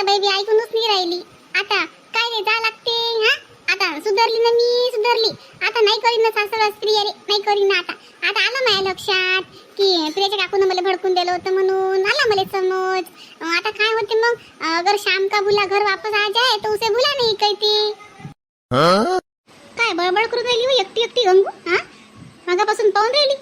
आता बेबी ऐकूनच नाही राहिली. आता काय रे जा लागते हा? आता सुधारली ना मी सुधारली. आता नाही करीन ना सासर स्त्री अरे नाही करीन ना आता. आता आलं माझ्या लक्षात की प्रियाच्या काकून मला भडकून दिलं होतं म्हणून. आला मला समज. आता काय होते मग? अगर शाम का बुला घर वापस आ जाए तो उसे बुला नाही कहती काय बळबळ करू राहिली हो एकटी एकटी गंगू हा? मागापासून पाहून राहिली.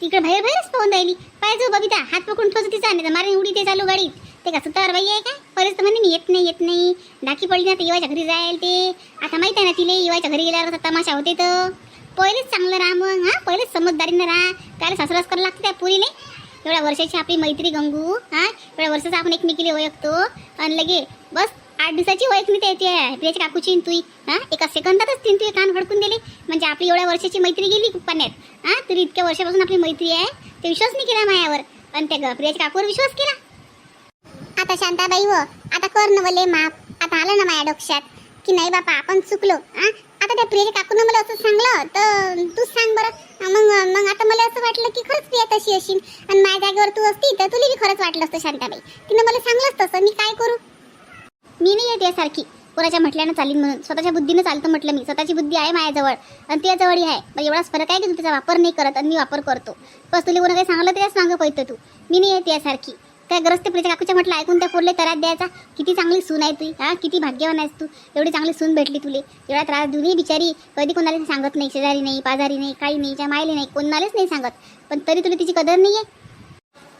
तिकडे बाहेर बाहेरच पाहून राहिली. पाहिजे बबिता हात पकडून ठेवतो तिचा नाही मारे उडी ते चालू गाडीत. ते का सुतार बाई आहे काय? परत म्हणे मी येत नाही येत नाही. डाकी पडली ना तर येवाच्या घरी जायला ते. आता माहीत आहे ना तिले येवाच्या घरी गेल्यावर तमाशा होते तर. पहिलेच चांगलं राहा मग हां? पहिलेच समजदारीनं राहा. काय सासरास करायला लागते त्या पुरीने एवढ्या वर्षाची आपली मैत्री गंगू हां? एवढ्या वर्षाचा आपण एकमेकीला ओळखतो. आणि लगे बस आठ दिवसाची ओळखणी त्याची आहे प्रियाच्या काकूची तुई हा? एका सेकंदातच तीन तुझे कान भडकून दिले म्हणजे आपली एवढ्या वर्षाची मैत्री गेली पाण्यात हा? तरी इतक्या वर्षापासून आपली मैत्री आहे. ते विश्वास नाही केला मायावर. पण त्या ग- प्रियाच्या काकूवर विश्वास केला? आता शांताबाई हो आता कर न मले माफ आता आलं ना माझ्या डोक्यात. की नाही बापा आपण चुकलो हा? आता त्या प्रियाच्या काकून मला असं सांगलं तर तूच सांग बरं. मग मग आता मला असं वाटलं की खरंच प्रिया तशी अशी आणि माझ्या जागेवर तू असती तर तुला बी खरंच वाटलं असतं शांताबाई. तिनं मला सांगलंच तसं. मी काय करू? मी नाही येते सारखी कोणाच्या म्हटल्यानं चालीन म्हणून. स्वतःच्या बुद्धीनं चालतं म्हटलं मी. स्वतःची बुद्धी आहे माझ्याजवळ. आणि त्याजवळही आहे. मग एवढाच फरक आहे की तू त्याचा वापर नाही करत आणि मी वापर करतो. बस तुला कोणा काही सांगलं तरी मागं पळतं तू. मी नाही येते यासारखी. काय ग्रस्त प्रियच्या काकूच्या म्हटलं ऐकून त्या पोरले तरात द्यायचा? किती चांगली सून आहे तू हा? किती भाग्यवान आहेस तू? एवढी चांगली सून भेटली तुले. एवढा त्रास देऊ बिचारी कधी कोणाला सांगत नाही शेजारी नाही पाजारी नाही काही नाही त्या मायले नाही कोणालाच नाही सांगत. पण तरी तुला तिची कदर नाही आहे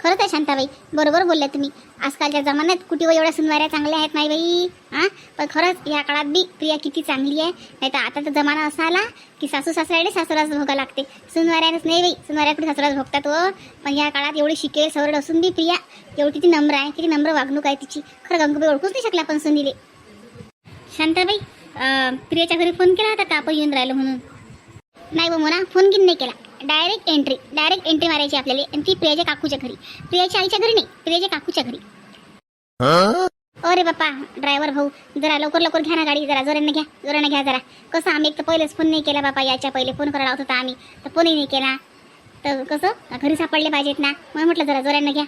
खरंच आहे शांताबाई बरोबर बोलल्या तुम्ही. आजकालच्या जमान्यात कुठे हो एवढ्या सुनवाऱ्या चांगल्या आहेत नाही बाई? हां पण खरंच या काळात बी प्रिया किती चांगली आहे. नाही तर आता तर जमाना असा आला की सासू सासऱ्याकडे सासराच भोगा लागते. सुनवाऱ्यानंच नाही बाई सुनवाऱ्या कुठे सासराच भोगतात व पण या काळात एवढी शिकेल सवरड असून बी प्रिया एवढी ती नम्र आहे किती नम्र वागणूक आहे तिची. खरं गंगूबाई ओळखूच नाही शकला पण सुनीले. शांताबाई प्रियाच्या घरी फोन केला होता का? आपण येऊन राहिलो म्हणून. नाही बा मोना फोन घेऊन नाही केला. डायरेक्ट एंट्री डायरेक्ट एंट्री मारायची आपल्याला. आणि ती प्रियाच्या काकूच्या घरी. प्रियाच्या आईच्या घरी नाही प्रियाच्या काकूच्या घरी. अरे बापा ड्रायव्हर भाऊ जरा लवकर लवकर घ्या ना गाडी जरा जोराने घ्या जोराने घ्या जरा. कसं आम्ही एक तर पहिलेच फोन नाही केला बापा याच्या पहिले फोन करायला होता आम्ही तर फोनही नाही केला. तर कसं? घरी सापडले पाहिजेत ना. म्हणून म्हटलं जरा जोराने घ्या.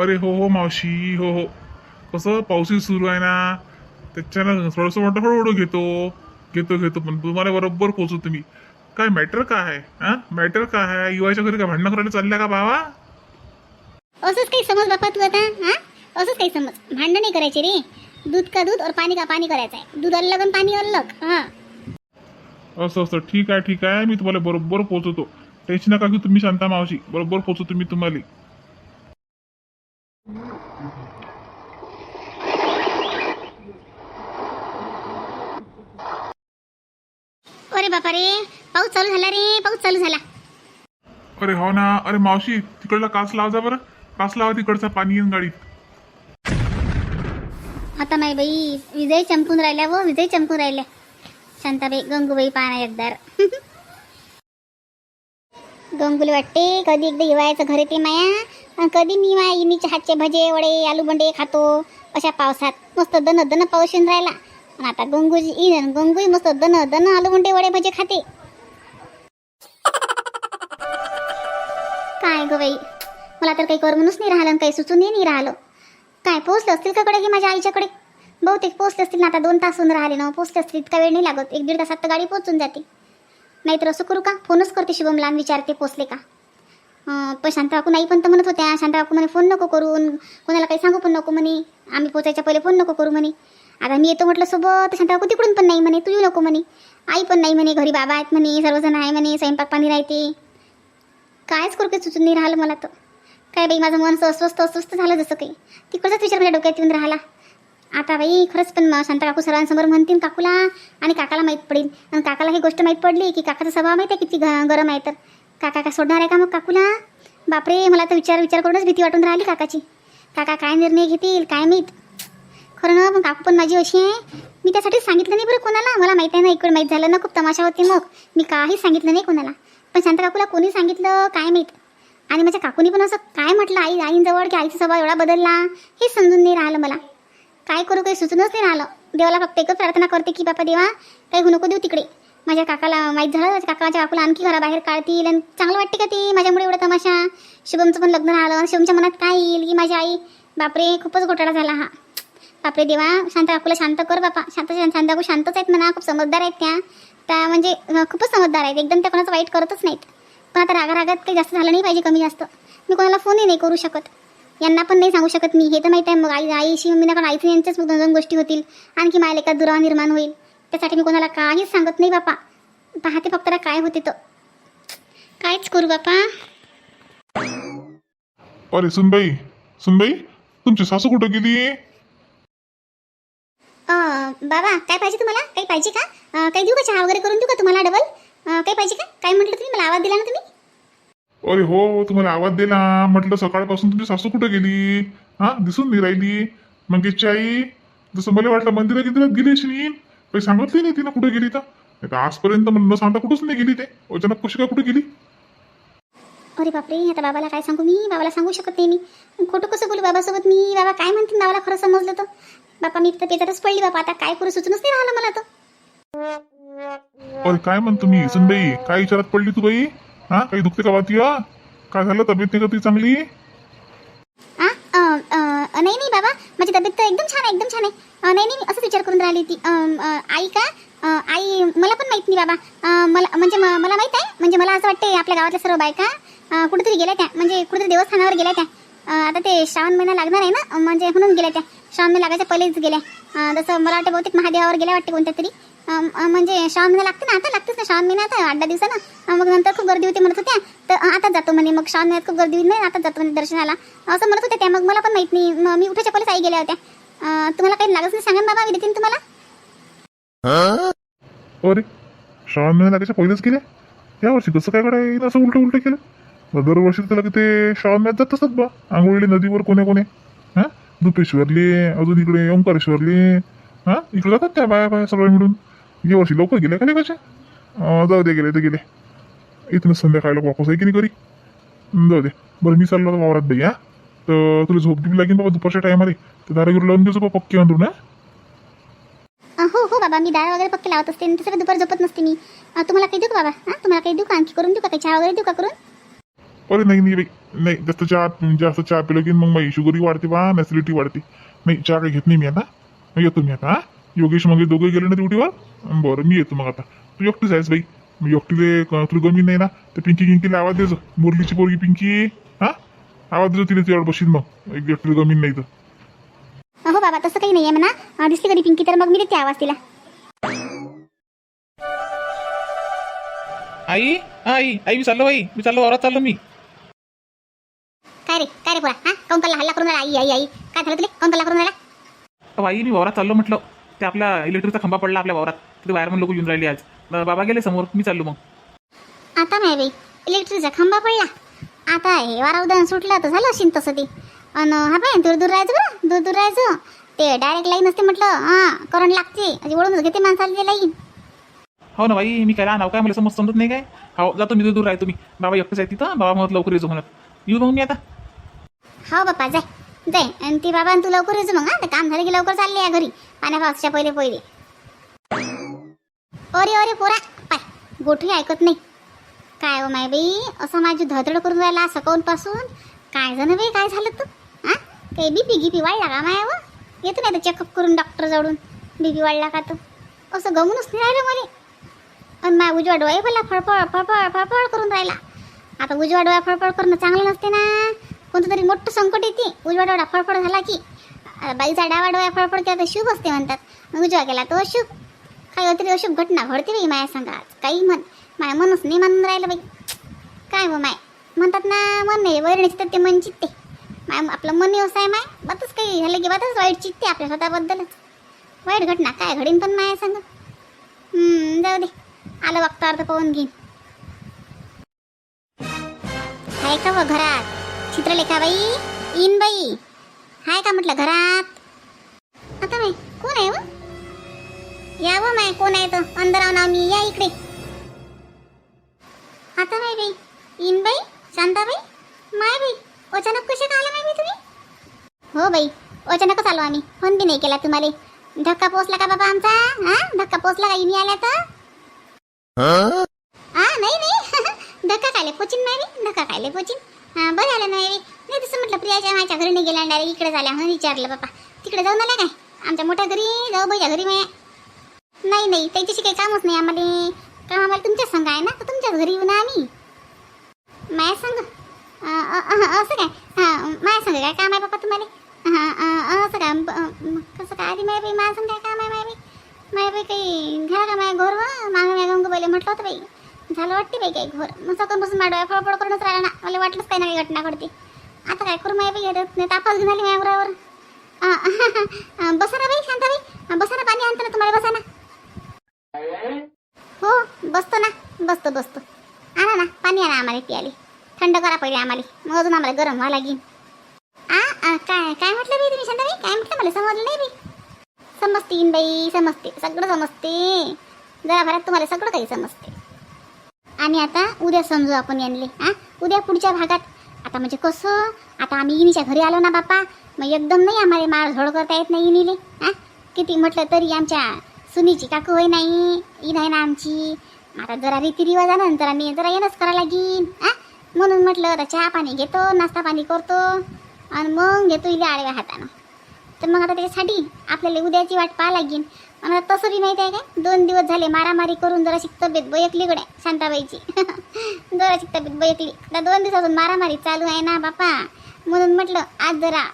अरे हो हो मावशी हो हो. कसं? पाऊसही सुरू आहे ना. त्याच्यानं थोडंसं मोठं हळूहळू घेतो. घेतो घेतो पण तुम्हाला बरोबर पोचू तुम्ही. काय मॅटर काय आहे? हा? मॅटर काय आहे? युवाच्या घरी काय भांडणं करायला चालल्या का बाबा असंच काही समज बापा तू आता हा? असंच काही समज. भांडण नाही करायचे रे. दूध का दूध और पाणी का पाणी करायचं आहे दूध अलग आणि पाणी अलग हा. असं असं. ठीक आहे ठीक आहे. मी तुम्हाला बरोबर पोचवतो. टेन्शन नका की तुम्ही शांता मावशी. बरोबर पोचवतो मी तुम्हाला. अरे बापा रे. पाऊस चालू झाला रे पाऊस चालू झाला. अरे हो ना अरे मावशी तिकडला काच लावा जा बरं. काच लावा तिकडचा पाणी येईन गाडीत. आता नाही बाई विजय चमकून राहिल्या व विजय चमकून राहिल्या शांताबाई गंगूबाई पाहणा एकदार. गंगूला वाटते कधी एकदा हिवाळ्याचं घर येते माया. आणि कधी मी माया इनीच्या हातचे भजे वडे आलू बंडे खातो अशा पावसात. मस्त दन दन पाऊस येऊन राहिला. आणि आता गंगूजी इन गंगूही मस्त दन दन आलू बंडे वडे भजे खाते. काय ग बाई? मला तर काही करमूनच नाही राहिलं आणि काही सुचूनही नाही राहिलं. काय पोहोचले असतील का कडे की माझ्या आईच्याकडे? बहुतेक पोहोचले असतील ना आता दोन तास होऊन राहिले ना पोहोचले असतील इतका वेळ नाही लागत. एक दीड तासात तर गाडी पोहोचून जाते. नाहीतर असं करू का? फोनच करते शुभमला विचारते पोचले का? पण शांत काकू नाही पण तर म्हणत होत्या शांता काकू म्हणे फोन नको करून कोणाला काही सांगू पण नको म्हणे. आम्ही पोचायच्या पहिले फोन नको करू म्हणे. आता मी येतो म्हटलं सोबत. तर काकू तिकडून पण नाही म्हणे तू येऊ नको म्हणे. आई पण नाही म्हणे घरी बाबा आहेत म्हणे सर्वजण आहे म्हणे स्वयंपाक पाणी राहते. कायच कुरके सुचून नाही राहिलं मला तर. काय बाई माझं मन असं अस्वस्थ अस्वस्थ झालं जसं काही. तिकडचाच विचार माझ्या डोक्यात येऊन राहिला. आता बाई खरंच पण मग शांता काकू सर्वांसमोर म्हणतील काकूला आणि काकाला माहीत पडेल. आणि काकाला ही गोष्ट माहीत पडली की काकाचा स्वभाव माहीत आहे किती गरम आहे तर. काका काय सोडणार आहे का मग काकूला? बापरे मला तर विचार विचार करूनच भीती वाटून राहिली काकाची. काका काय निर्णय घेतील काय माहीत? खरं ना पण काकू पण माझी अशी आहे. मी त्यासाठी सांगितलं नाही बरं कोणाला. मला माहीत आहे ना इकडे माहीत झालं ना खूप तमाशा होती मग. मी काही सांगितलं नाही कोणाला. पण शांता काकूला कोणी सांगितलं काय माहीत? आणि माझ्या काकूनी पण असं काय म्हटलं? आई आईंजवळ की आईचा स्वभाव एवढा बदलला? हे समजून नाही राहिलं मला. काय करू काही सुचूनच नाही राहिलं. देवाला फक्त एकच प्रार्थना करते की बापा देवा काही होऊ नको देऊ तिकडे. माझ्या काकाला माहीत झालं माझ्या काकाच्या काकूला आणखी घराबाहेर काढतील आणि चांगलं वाटते का ती? माझ्यामुळे एवढा तमाशा. शुभमचं पण लग्न राहिलं शुभमच्या मनात काय येईल की माझी आई? बापरे खूपच घोटाळा झाला हा. बापरे देवा शांत काकूला शांत कर बापा. शांत शांत शांत काकू शांतच आहेत म्हणा. खूप समजदार आहेत त्या. त्या म्हणजे खूपच समजदार आहेत. एकदम त्या कोणाचं वाईट करतच नाहीत. पण आता रागारागात काही जास्त झालं नाही पाहिजे कमी जास्त. मी कोणाला फोनही नाही करू शकत. यांना पण नाही सांगू शकत मी. हे तर माहीत आहे मग आई आईशी मी पण आईचं यांच्याच दोन दोन गोष्टी होतील. आणखी माझ्या एका दुरावा निर्माण होईल? त्यासाठी मी कोणाला काहीच सांगत नाही बापा. पाहते फक्त काय होते तर. कायच करू बापा. अरे सुनबाई सुनबाई तुमची सासू कुठं गेली बाबा काय पाहिजे तुम्हाला? काही पाहिजे का? अं, काही देऊ का चहा वगैरे करून? देऊ का तुम्हाला डबल? अं, काही पाहिजे का? काय म्हटलं तुम्ही? मला आवाज दिला ना तुम्ही? अरे हो तुम्हाला आवाज दिला. म्हटलं सकाळपासून तुमची सासू कुठं गेली? हा दिसून नाही राहिली. मंगेशची आई जसं मला वाटलं मंदिरात गिंदिरात गेली अशी काही सांगितली नाही तिनं कुठं गेली तर. नाही तर आजपर्यंत न सांगता कुठंच नाही गेली ते. अचानक कशी काय कुठे गेली? अरे बापरे आता बाबाला काय सांगू मी? बाबाला सांगू शकत नाही मी. खोटं कसं बोलू बाबासोबत मी? बाबा काय म्हणतील बाबाला खरं समजलं तर? बापा मी तर पेचातच पडली बाबा आता काय करू? सुचूनच नाही राहिलं मला तर अरे काय म्हणतो मी? सुनबाई काय विचारात पडली तू बाई? हा? काही दुखते का वाती काय झालं? तब्येत नाही का तुझी चांगली? नाही नाही बाबा. माझी तब्येत तर एकदम छान आहे एकदम छान आहे. नाही नाही असंच विचार करून राहिली ती आई का? आई मला पण माहीत नाही बाबा. मला म्हणजे मला माहीत आहे. म्हणजे मला असं वाटते आपल्या गावातल्या सर्व बायका कुठेतरी गेल्या त्या. म्हणजे कुठेतरी देवस्थानावर गेल्या त्या. आता ते श्रावण महिना लागणार आहे ना? म्हणजे म्हणून गेल्या त्या. श्रावण महिना लागायच्या पहिलेच गेल्या. जसं मला वाटतं बहुतेक महादेवावर गेल्या वाटते कोणत्या तरी म्हणजे श्रावण महिना लागते ना आता? लागतेच ना. श्रावण महिना आता आठ दहा दिवसानं मग नंतर खूप गर्दी होती म्हणत होत्या. तर आता जातो म्हणे. मग श्रावण महिन्यात खूप गर्दी नाही आता जातो म्हणे दर्शनाला. असं म्हणत होत्या त्या. मग मला पण माहीत नाही. मी उठायच्या पहिलेच आई गेल्या होत्या. तुम्हाला काही लागत नाही? सांगा ना बाबा मी देते तुम्हाला. अरे श्रावण महिना लागायच्या पहिलेच गेल्या? या वर्षी कसं काय कडे असं उलट उलट केलं दरवर्षी त्याला की ते श्रावण महिन्यात जात असतात बा. आंघोळी नदीवर कोण्या कोण्या हा दुपेश्वरले अजून इकडे ओंकारेश्वरले हां? इकडे जातात त्या बाया बाया सगळ्या मिळून? या वर्षी लवकर गेले का कसे जाऊ दे गेले ते गेले. इथून संध्याकाळला वापस आहे की नाही घरी? जाऊ दे. बरं मी चाललो वावरात बाई हा? तर तुला झोप गिप लागेल बाबा दुपारच्या टायमाला. तर दारागीर लावून देतो बाबा पक्के अंदरून हा? हो हो बाबा मी डाळ वगैरे पक्के लावत असते तसं दुपार झोपत नसते मी. तुम्हाला काही देऊ का बाबा? हां? तुम्हाला काही देऊ का? आणखी करून देऊ का? काही चहा वगैरे देऊ का करून? अरे नाही नाही बाई नाही जास्त चहा जास्त चहा पिलं की मग माझी शुगरही वाढते बा ॲसिडिटी वाढते नाही चहा काही घेत नाही मी आता मग येतो मी आता हा योगेश मग दोघे गेले ना ड्युटीवर बरं मी येतो मग आता तू एकटीच आहेस बाई मी एकटीले तुला गमी नाही ना तर पिंकी किंकीला आवाज देजो मुरलीची पोरगी पिंकी हा आवाज देजो तिने तिच्यावर बशील मग एक एकटीला गमीन नाही तर हो बाबा तसं काही नाही आहे म्हणा दिसली कधी पिंकी तर मग मी देते आवाज तिला आई आई आई मी चाललो बाई मी चाललो वावरात चाललो मी काय रे पोरा? हां? कंकलला हल्ला करून राहिला? आई आई आई. काय झालं तुला? कंकलला करून राहिला? आई मी वावरात चाललो म्हटलं. ते आपला इलेक्ट्रिकचा खंबा पडला आपल्या वावरात. तिथे वायरमन लोक येऊन राहिले आज. बाबा गेले समोर. मी चाललो मग. आता नाही बाई. इलेक्ट्रिकचा खंबा पडला. आता हे वारा उदाहरण सुटलं तर झालं असेल तसं ते. अन हा बाय दूर दूर राहायचं बरं. दूर दूर राहायचं. ते डायरेक्ट लाईन असते म्हटलं. हां करंट लागते. म्हणजे ओढूनच घेते माणसाला ते लाईन हो ना बाई मी काय नाव काय मला समज समजत नाही काय? हो जातो मी दूर दूर राहतो मी. बाबा एकटंच आहे तिथं. बाबा म्हणत लवकर येतो म्हणत. येऊ मग मी आता. हो बाप्पा जाय. जाय. आणि ती बाबा तू लवकर येतो मग हा. काम झालं की लवकर चालले या घरी. पाण्या पावसाच्या पहिले पहिले. अरे अरे पोरा. पाय. गोठी ऐकत नाही. काय हो माय बाई? असं माझी धडधड करून राहिला सकाळपासून. काय जण बाई? काय झालं तू हा? काही बीपी गिपी वाढला का माया व हो? येतो नाही तर चेकअप करून डॉक्टर जवळून. बीपी वाढला का तर असं गमूनच नाही राहिलं मला. आणि माय उजवा डोळे बोला फळफळ फळफळ फळफळ करून राहिला. आता उजवा डोळा फळफळ करणं चांगलं नसते ना. कोणतं तरी मोठं संकट येते. उजवा डोळा फळफळ झाला की बाई बाईचा डावा डोळा फळफळ केला तर शुभ असते म्हणतात. मग उजवा केला तो अशुभ. काही तरी अशुभ घटना घडते बाई माया सांगा काही म्हण माया मनच नाही म्हणून राहिलं बाई. काय हो माय? म्हणतात ना मन नाही वैरण चित्त ते मन चित्ते. माय आपलं मन व्यवसाय आहे माय. बातच काही झालं की बातच वाईट चित्ते आपल्या स्वतःबद्दलच. वाईट घटना काय घडीन पण माया सांग? जाऊ दे. आलं वक्ता अर्थ पाहून घेईन. आहे का व घरात? चित्रलेखाबाई इन बाई हाय का म्हटलं घरात? आता बाई कोण आहे व या व माय कोण आहे तो? अंदर ना मी या इकडे. आता बाई बाई. इन बाई शांताबाई माय बाई अचानक कसे का आला माय बाई तुम्ही? हो बाई अचानकच आलो आम्ही. फोन बी नाही केला तुम्हाला. धक्का पोचला का बाबा आमचा? हा? धक्का पोचला का? इनी आल्या तर? हा? नाही नाही. धक्का खायला पोचिन नाही धक्का खायला पोचिन. हां बरं आलं नाही रे नाही तसं म्हटलं प्रियाच्या माझ्या घरी नाही गेला डायरेक्ट इकडे झाल्या म्हणून विचारलं बापा तिकडे जाऊन आल्या काय? आमच्या मोठ्या घरी जाऊ बाईच्या घरी मी नाही नाही त्याच्याशी काही कामच नाही आम्हाला काम आम्हाला तुमच्याच संघ आहे ना तर तुमच्याच घरी येऊ ना आम्ही. माया संघ असं काय? हां माया संघ काय काम आहे बाबा तुम्हाला? हां असं काय? कसं काय? आधी माया बाई माझं काय काम आहे माया बाई माया बाई काही घरा का माया गोरव मागं माया गंगूबाईला म्हटलं होतं बाई. झालं वाटते बाई काही घोर मग सकाळपासून माझ्या डोळ्या फळफळ करूनच राहिला ना मला वाटलंच काही नाही घटना घडते. आता काय करू माया बाई? नाही तापास घेऊन आली माझ्या घरावर बसा ना बाई शांत बाई. बसा ना पाणी आणतो ना तुम्हाला बसा ना. हो बसतो ना. बसतो बसतो. आणा ना पाणी आणा आम्हाला प्याले थंड करा पहिले आम्हाला. मग अजून आम्हाला गरम व्हावं लागेल. आ काय काय म्हटलं बाई तुम्ही शांताबाई काय म्हटलं मला? समजलं नाही बाई. समजते इन बाई समजते. सगळं समजते. जरा तुम्हाला सगळं काही समजते. आणि आता उद्या समजू आपण यांले हां? उद्या पुढच्या भागात. आता म्हणजे कसं? आता आम्ही इनीच्या घरी आलो ना बापा मग एकदम नाही आम्हाला मार झोड करता येत नाही इनीले हा? किती म्हटलं तरी आमच्या सुनीची काकू होय नाही ईद आहे ना आमची. आता जरा रीतीरिवाज आला तर आम्ही जरा येणंच करा लागीन हा? म्हणून म्हटलं आता चहा पाणी घेतो नाश्ता पाणी करतो आणि मग घेतो इले आडव्या हातानं. तर मग आता त्याच्यासाठी आपल्याला उद्याची वाट पाहा लागेल आणि तसं बी माहिती आहे काय? दोन दिवस झाले मारामारी करून जराशी तब्येत बयकली गड्या शांताबाईची. जराशी तब्येत बयकली. आता दोन दिवसातून मारामारी चालू आहे ना बापा. म्हणून म्हटलं आज जरा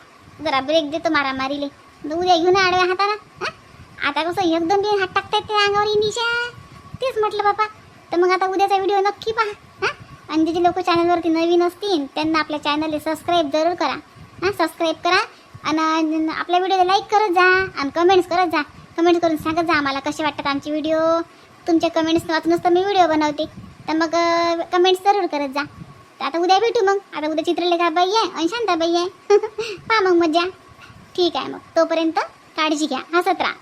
जरा ब्रेक देतो मारामारीले. तर उद्या घेऊन आडव्या हाताना आता कसं एक दोन हात टाकतायत ते अंगावर इनिशा तेच म्हटलं बापा. तर मग आता उद्याचा व्हिडिओ नक्की पहा हां? आणि जे लोक चॅनलवरती नवीन असतील त्यांना आपल्या चॅनलला सबस्क्राईब जरूर करा. हां? सबस्क्राईब करा. आणि आपल्या व्हिडिओला लाईक करत जा आणि कमेंट्स करत जा. कमेंट करून सांगत जा आम्हाला कसे वाटतात आमचे व्हिडिओ तुमच्या कमेंट्स वाचूनच तर मी व्हिडिओ बनवते. तर मग कमेंट्स जरूर करत जा. तर आता उद्या भेटू मग. आता उद्या चित्रलेखा बाई आहे आणि शांताबाई आहे. पहा मग मजा ठीक आहे मग. तोपर्यंत काळजी घ्या. हसत राहा.